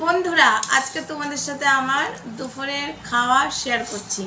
বন্ধুরা, আজকে তোমাদের সাথে আমার দুপুরের খাওয়া শেয়ার করছি।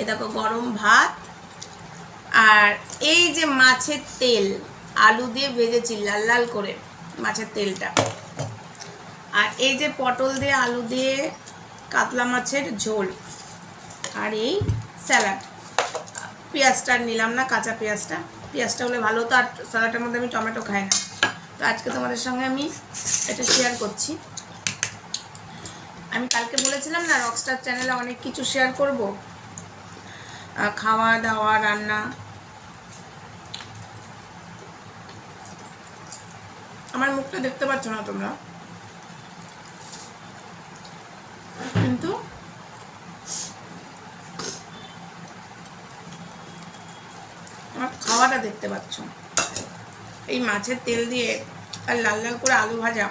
এ দেখো, গরম ভাত আর এই যে মাছের তেল, আলু দিয়ে ভেজেছি লাল লাল করে মাছের তেলটা। আর এই যে পটল দিয়ে আলু দিয়ে কাতলা মাছের ঝোল আর এই স্যালাড। পেঁয়াজটা নিলাম না, কাঁচা পেঁয়াজটা। পেঁয়াজটা হলে ভালো হতো আর স্যালাডের মধ্যে আমি টমেটো খাই না। তো আজকে তোমাদের সঙ্গে আমি এটা শেয়ার করছি। আমি কালকে বলেছিলাম না রকস্টার চ্যানেলে অনেক কিছু শেয়ার করব। খাওয়া দাওয়া, রান্না। আমার মুখটা দেখতে পাচ্ছ না তোমরা? কিন্তু আমার খাওয়াটা দেখতে পাচ্ছ। এই মাছের তেল দিয়ে আর লাল লাল করে আলু ভাজা,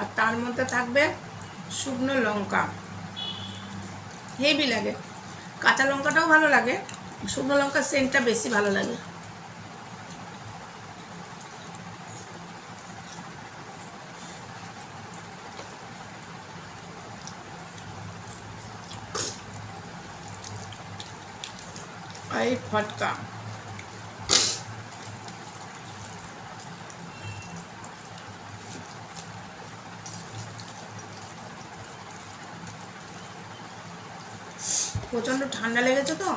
আর তার মধ্যে থাকবে শুকনো লঙ্কা। হেভি লাগে। কাঁচা লঙ্কাটাও ভালো লাগে। শুকনো লঙ্কার সেন্টটা বেশি ভালো লাগে। এই ফটকা। প্রচণ্ড ঠান্ডা লেগেছে তো।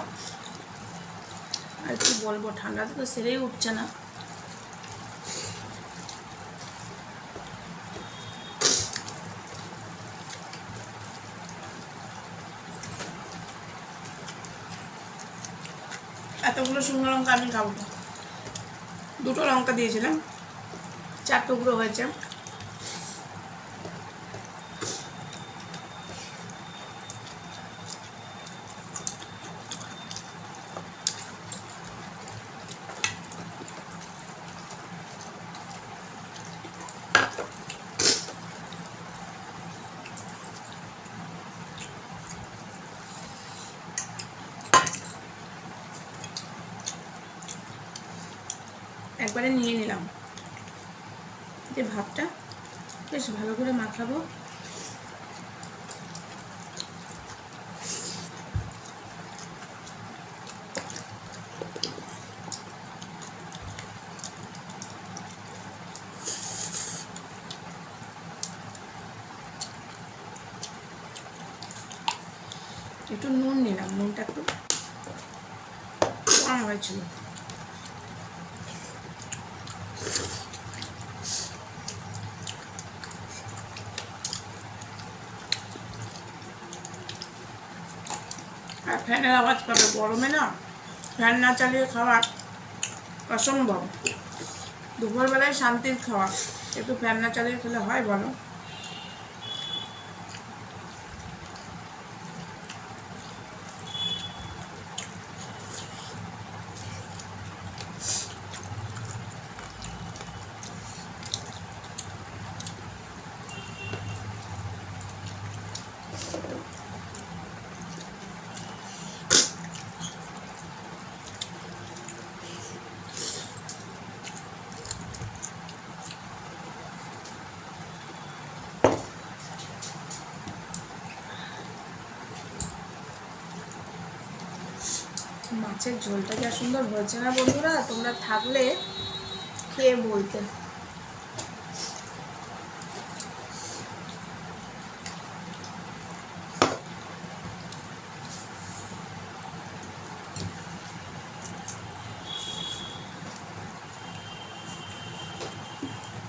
আর কি বলব ঠান্ডাতে তো সেরেই উঠছে না। এতগুলো শুকনো লঙ্কা আমি খাব। দুটো লঙ্কা দিয়েছিলাম, চার টুকরো হয়েছে। একবারে নিয়ে নিলাম। যে ভাতটা বেশ ভালো করে মাখাবো। একটু নুন নিলাম, নুনটা একটু কম হয়েছিল। আর ফ্যানের আওয়াজ পাবে গরমে না? ফ্যান না চালিয়ে খাওয়া অসম্ভব। দুপুরবেলায় শান্তির খাওয়া। একটু ফ্যান না চালিয়ে খেলে হয় বলো? মাছের ঝোলটা যা সুন্দর হয়েছে না বন্ধুরা? তোমরা থাকলে খেয়ে বলতে।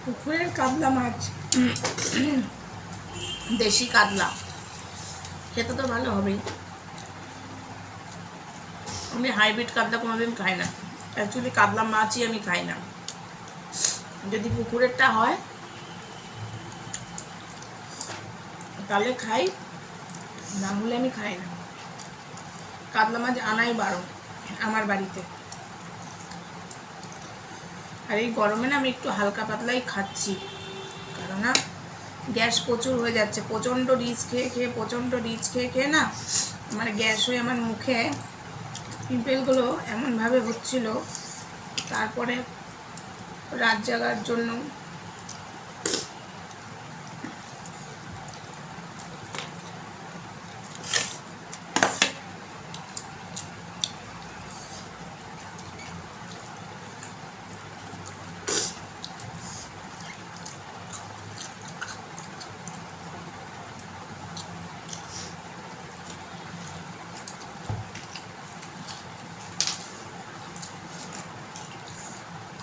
পুকুরের কাতলা মাছ। দেশি কাতলা। খেতে তো ভালো হবেই। আমি হাইব্রিড কাতলা কোনোদিন খাই না। অ্যাকচুয়ালি কাতলা মাছই আমি খাই না। যদি পুকুরেরটা হয়, তাহলে খাই, না হলে আমি খাই না। কাতলা মাছ আনাই বারো আমার বাড়িতে। আর এই গরমে না আমি একটু হালকা পাতলাই খাচ্ছি। কারণ না গ্যাস প্রচুর হয়ে যাচ্ছে। প্রচণ্ড রিচ খেয়ে খেয়ে, প্রচণ্ড রিচ খেয়ে খেয়ে না আমার গ্যাস হয়ে আমার মুখে পিম্পলগুলো এমনভাবে হচ্ছিল তারপরে রাত জাগার জন্য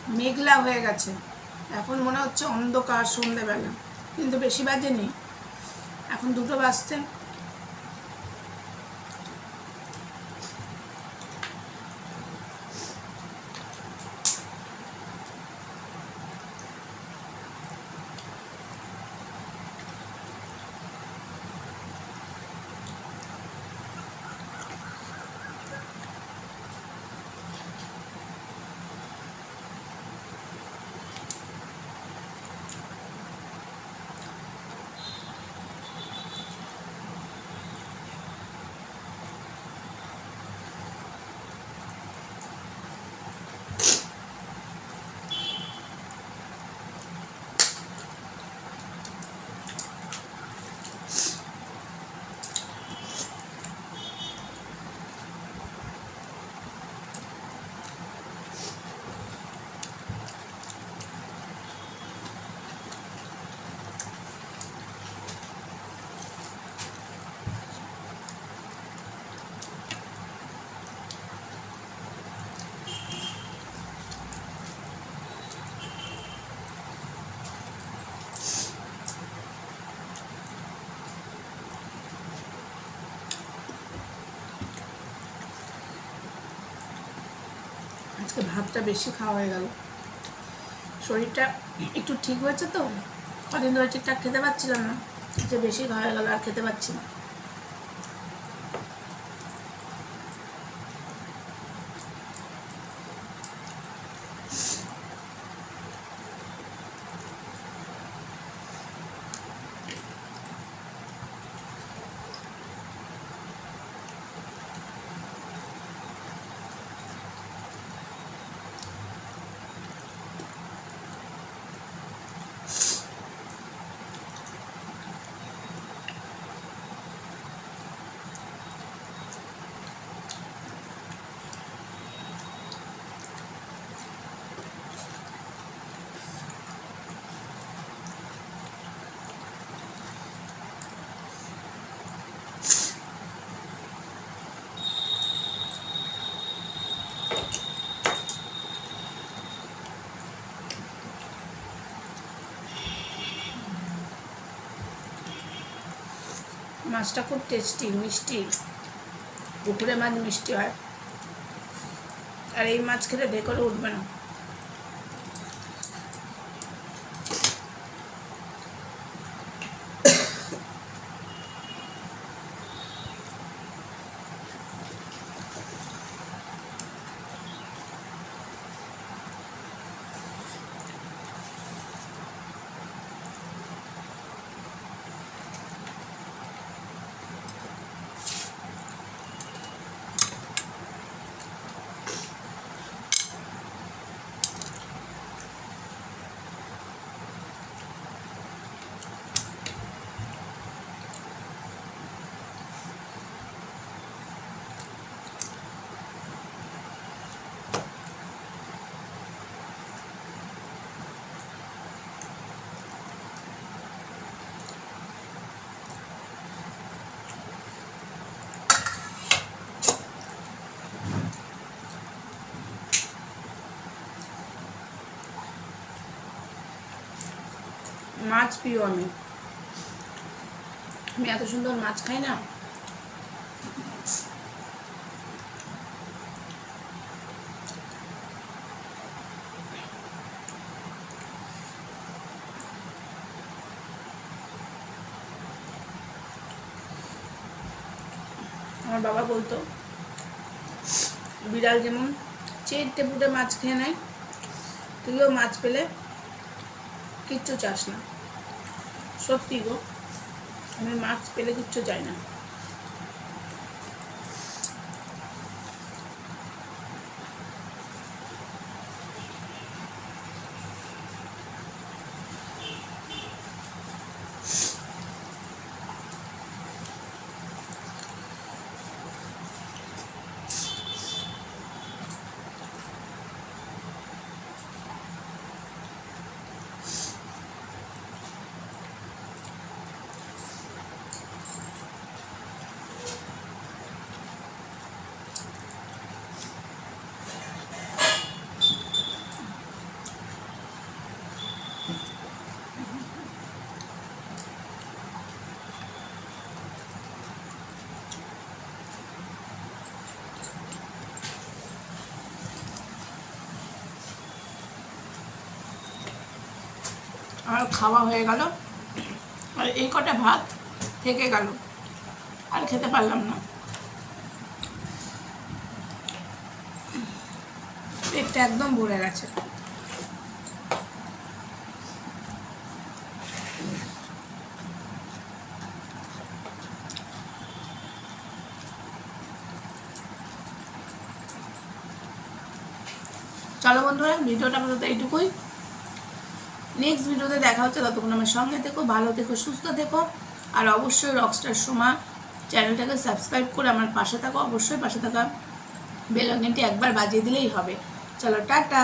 মেঘলা হয়ে গেছে। এখন মনে হচ্ছে অন্ধকার সন্ধেবেলা কিন্তু বেশি বাজে নেই। এখন দুটো বাজছে। আজকে ভাতটা বেশি খাওয়া হয়ে গেল। শরীরটা একটু ঠিক হয়েছে তো? কদিন ধরে ঠিকঠাক খেতে পারছিলাম না। যে বেশি খাওয়া হয়ে গেল আর খেতে পারছি না। মাছটা খুব টেস্টি মিষ্টি। পুকুরে মাছ মিষ্টি হয়। আর এই মাছ খেলে ঢেকলে উঠবে না। মাছ প্রিয় আমি। আমি এত সুন্দর মাছ খাই না। আমার বাবা বলতো, বিড়াল যেমন চেটে পুটে মাছ খেয়ে নেয়, তুইও মাছ পেলে কিচ্ছু চাস না। সত্যি গো। আমি মাছ পেলে কিচ্ছু যাই না। খাওয়া হয়ে গেল। আর এই কটা ভাত থেকে গেল। আর খেতে পারলাম না। পেটটা একদম ভরে গেছে। চলো বন্ধুরা, ভিডিওটা আমাদের এইটুকুই। নেক্সট ভিডিওতে দেখা হচ্ছে, ততক্ষণ আমার সঙ্গে থেকো, ভালো থেকো, সুস্থ থেকো। আর অবশ্যই রকস্টার সোমা চ্যানেলটাকে সাবস্ক্রাইব করে আমার পাশে থাকো, অবশ্যই পাশে থাকা বেল একবার বাজিয়ে দিলেই হবে। চলো, টাটা!